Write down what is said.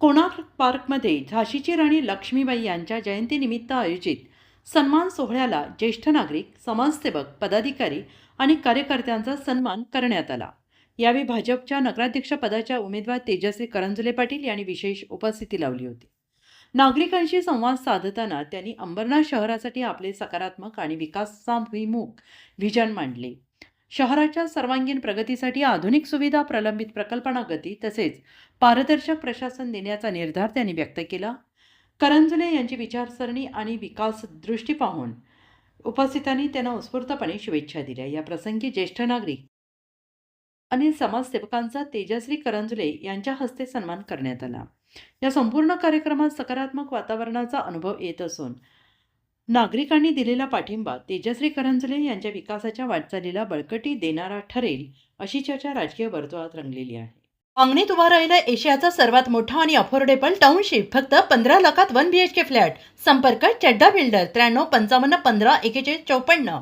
कोणार्क पार्कमध्ये झाशीची राणी लक्ष्मीबाई यांच्या जयंतीनिमित्त आयोजित सन्मान सोहळ्याला ज्येष्ठ नागरिक समाजसेवक पदाधिकारी आणि कार्यकर्त्यांचा सन्मान करण्यात आला. यावेळी भाजपच्या नगराध्यक्ष पदाच्या उमेदवार तेजस्वी करंजुले पाटील यांनी विशेष उपस्थिती लावली होती. नागरिकांशी संवाद साधताना त्यांनी अंबरनाथ शहरासाठी आपले सकारात्मक आणि विकासाभिमुख व्हिजन मांडले. शहराच्या सर्वांगीण प्रगतीसाठी आधुनिक सुविधा प्रलंबित प्रकल्पना गती तसेच पारदर्शक प्रशासन देण्याचा निर्धार त्यांनी व्यक्त केला. करंजले यांची विचारसरणी आणि विकास दृष्टी पाहून उपस्थितांनी त्यांना उत्स्फूर्तपणे शुभेच्छा दिल्या. या प्रसंगी ज्येष्ठ नागरिक आणि समाजसेवकांचा तेजश्री करंजले यांच्या हस्ते सन्मान करण्यात आला. या संपूर्ण कार्यक्रमात सकारात्मक वातावरणाचा अनुभव येत असून नागरिकांनी दिलेला पाठिंबा तेजश्री करंजले यांच्या विकासाच्या वाटचालीला बळकटी देणारा ठरेल अशी चर्चा राजकीय वर्तुळात रंगलेली आहे. अंगणीत उभा राहिला एशियाचा सर्वात मोठा आणि अफोर्डेबल टाउनशिप फक्त पंधरा लाखात one B H K flat. संपर्क चड्डा बिल्डर त्र्याण्णव पंचावन्न पंधरा एकेचाळीस चौपन्न.